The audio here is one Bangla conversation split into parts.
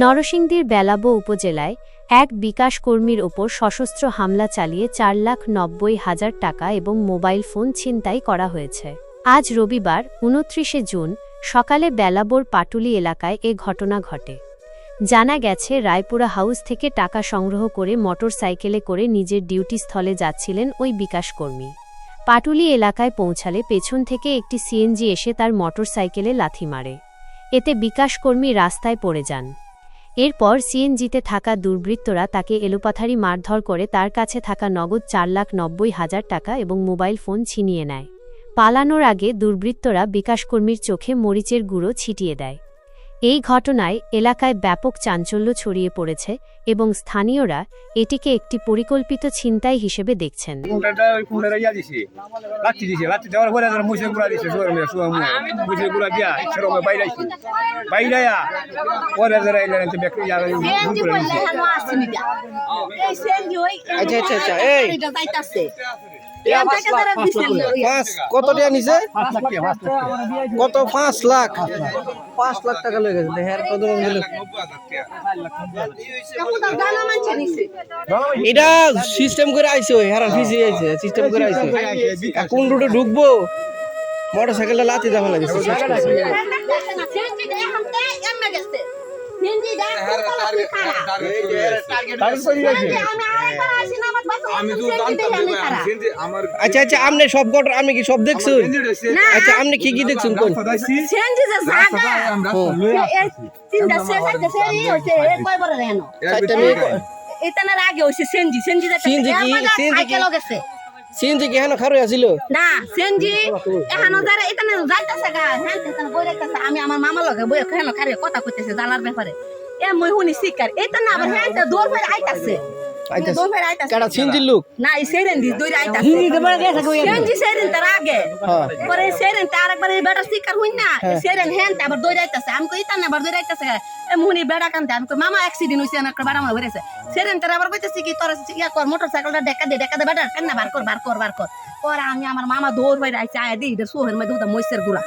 নরসিংদীর বেলাবো উপজেলায় এক বিকাশ কর্মীর ওপর সশস্ত্র হামলা চালিয়ে চার লাখ নব্বই হাজার টাকা এবং মোবাইল ফোন ছিনতাই করা হয়েছে। আজ রবিবার, উনত্রিশে জুন, সকালে বেলাবোর পাটুলি এলাকায় এ ঘটনা ঘটে। জানা গেছে, রায়পুরা হাউস থেকে টাকা সংগ্রহ করে মোটরসাইকেলে করে নিজের ডিউটি স্থলে যাচ্ছিলেন ওই বিকাশ কর্মী পাটুলি এলাকায় পৌঁছালে পেছন থেকে একটি সিএনজি এসে তার মোটরসাইকেলে লাথি মারে। এতে বিকাশ কর্মী রাস্তায় পড়ে যান। এরপর সিএনজিতে থাকা দুর্বৃত্তরা তাকে এলোপাথারি মারধর করে তার কাছে থাকা নগদ চার লাখ নব্বই হাজার টাকা এবং মোবাইল ফোন ছিনিয়ে নেয়। পালানোর আগে দুর্বৃত্তরা বিকাশকর্মীর চোখে মরিচের গুঁড়ো ছিটিয়ে দেয়। এই ঘটনায় এলাকায় ব্যাপক চাঞ্চল্য ছড়িয়ে পড়েছে এবং স্থানীয়রা এটিকে একটি পরিকল্পিত ছিনতাই হিসেবে দেখছেন। ইয়া ইয়া আচ্ছা, আচ্ছা, আচ্ছা। পাঁচ কত টাকা নিছে পাঁচ লাখ টাকা, পাঁচ লাখ টাকা। কত পাঁচ লাখ পাঁচ লাখ টাকা লেগে গেছে হ্যাঁ কত টাকা এটা সিস্টেম করে আইছে ফিসে আইছে সিস্টেম করে আইছে আর কোন রুটে ঢুকবো মোটর সাইকেলটা লাতি লাগছে আচ্ছা আচ্ছা আপনি সব ঘটনা আমি কি সব দেখছুন আচ্ছা আপনি কি কি দেখছুন কোন মেয়ে এটানার আগে হইছে C N G C N G CNG কি? CNG কি? গেছে সিএনজি কি হেন খারো আছিল না সেনজি এখানো যারা এটানে যাইতাছে গা হ্যাঁ এখানে বই রাখতাছে। আমি আমার মামা লগে বই হেন খারে কথা কইতেছে জানার ব্যাপারে। এ মই হুনি শিকার। এটা না আবার হ্যাঁ আইতাছে। দৌড় ফের আইতাছে। কাটা সিএনজির লোক? না এই সেরেন দি দৌড় আইতাছে। সেনজি সেরেন তার আগে। হ্যাঁ। পরে সেরেন তার একবার এই বেটা শিকার হইন না সেরেন হ্যাঁ আবার দৌড় আইতাছে। আমি কই ইতা না আবার দৌড় আইতাছে এ মুনি বেড়া কান্তে আমি কই মামা অ্যাক্সিডেন্ট হইছে না একটা বেড়া মারা হইছে সেরেন তার আবার কইতেছি কি তোর ইয়া কর মোটরসাইকেলটা ডেকা দে ডেকা দে বেটা কেন বার কর বার কর বার কর। পরে আমি আমার মামা দৌড় বাইরে আইছে আয় দি এটা সোহের মধ্যে উদা মইসের গুড়া।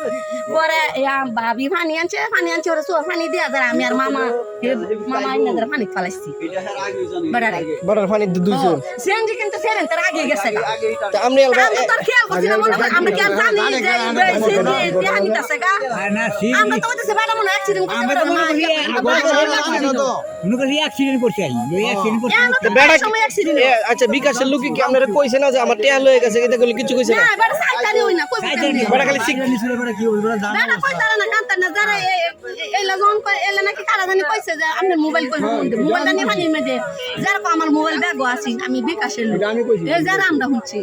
পরে ইয়া ভাবি পানি আনছে পানি আনছে ওরা সোহ পানি দিয়া যারা আমি আর মামা এ মামা আইনা যারা পানি ফালাইছি। বেড়ারে বড় পানি দুইশো সেনজি কিন্তু সেরেন তার আগে গেছে গা। তা আপনি আলবা আমরা তো আর খেয়াল করছি না, মনে করি আমরা কি আর জানি যে এই সেনজি দেহা নিতাছে গা? আমরা তো হইতেছে বেড়া মনে হয় accident করতে পারে না, অ্যাক্সিডেন্ট করছে অ্যাক্সিডেন্ট করছে এখন তো বেড়া আচ্ছা বিকাশের লোকে কি আপনারা কইছে না যে আমার টেহা লয়ে গেছে? এটা করলে কিছু কইছে না, না না, না। খালি কই তারা না, কান্তার না, যারা এ- এ- এলা যখন কয়- এলা নাকি কারা জানি কইছে যে আপনার মোবাইল কই যারা কয় আমার মোবাইল ব্যাগও আছে, আমি বিকাশের লোক। এই যারা আমরা শুনছি